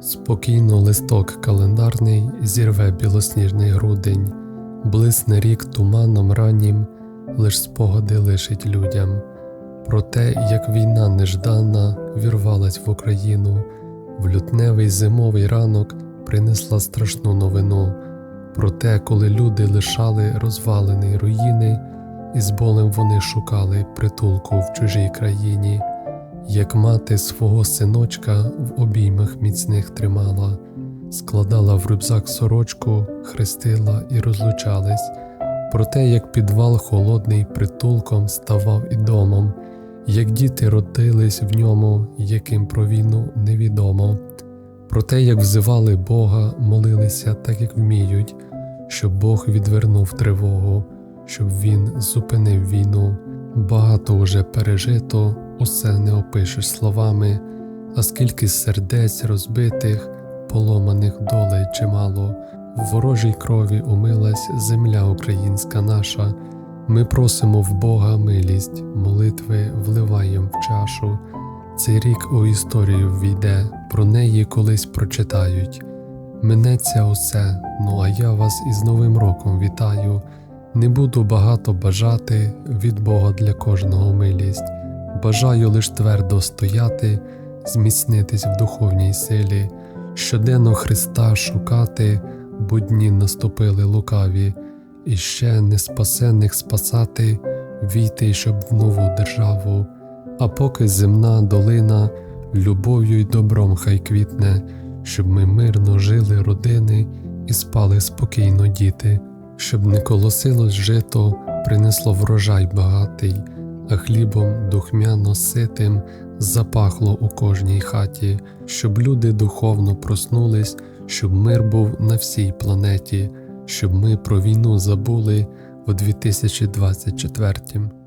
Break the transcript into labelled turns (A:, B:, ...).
A: Спокійно листок календарний зірве білосніжний грудень, блисне рік туманом раннім, лиш спогади лишить людям. Про те, як війна неждана вірвалась в Україну, в лютневий зимовий ранок принесла страшну новину. Про те, коли люди лишали розвалені руїни, і з болем вони шукали притулку в чужій країні, як мати свого синочка в обіймах міцних тримала, складала в рюкзак сорочку, хрестила і розлучались, про те, як підвал холодний притулком ставав і домом, як діти родились в ньому, яким про війну невідомо, про те, як взивали Бога, молилися так, як вміють, щоб Бог відвернув тривогу, щоб він зупинив війну. Багато уже пережито, усе не опишеш словами, а скільки сердець розбитих, поломаних долей чимало, в ворожій крові умилась земля українська наша. Ми просимо в Бога милість, молитви вливаєм в чашу. Цей рік у історію війде, про неї колись прочитають. Минеться усе, ну а я вас із Новим роком вітаю. Не буду багато бажати від Бога для кожного милість. Бажаю лиш твердо стояти, зміцнитись в духовній силі, щоденно Христа шукати, бо дні наступили лукаві, і ще неспасених спасати, війти, щоб в нову державу. А поки земна долина любов'ю й добром хай квітне, щоб ми мирно жили родини і спали спокійно діти, щоб не колосилось жито, принесло врожай багатий, а хлібом духмяно ситим запахло у кожній хаті, щоб люди духовно проснулись, щоб мир був на всій планеті, щоб ми про війну забули у 2024